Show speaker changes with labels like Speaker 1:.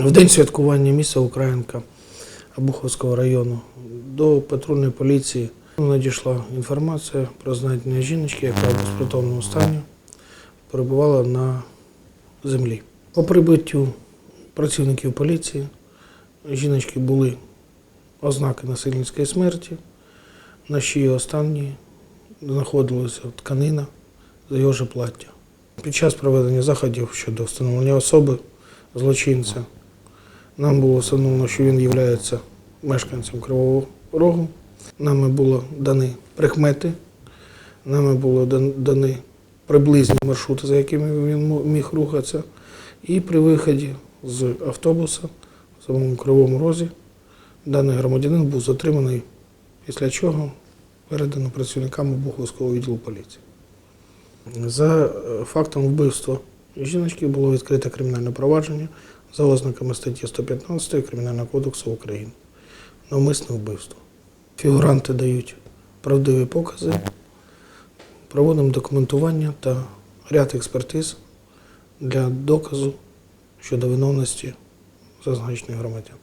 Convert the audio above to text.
Speaker 1: В день святкування міста Українка Обуховського району до патрульної поліції надійшла інформація про знайдення жіночки, яка в безпритомному стані перебувала на землі. По прибуттю працівників поліції жіночки були ознаки насильницької смерті. На шиї останньої знаходилася тканина з його же плаття. Під час проведення заходів щодо встановлення особи злочинця нам було встановлено, що він є мешканцем Кривого Рогу. Нами було дані прикмети, нами було дані приблизні маршрути, за якими він міг рухатися. І при виході з автобуса в самому Кривому Розі даний громадянин був затриманий, після чого передано працівникам Обуховського відділу поліції. За е, фактом вбивства жіночки було відкрите кримінальне провадження за ознаками статті 115 Кримінального кодексу України. Навмисне вбивство. Фігуранти дають правдиві покази, проводимо документування та ряд експертиз для доказу щодо виновності зазначених громадян.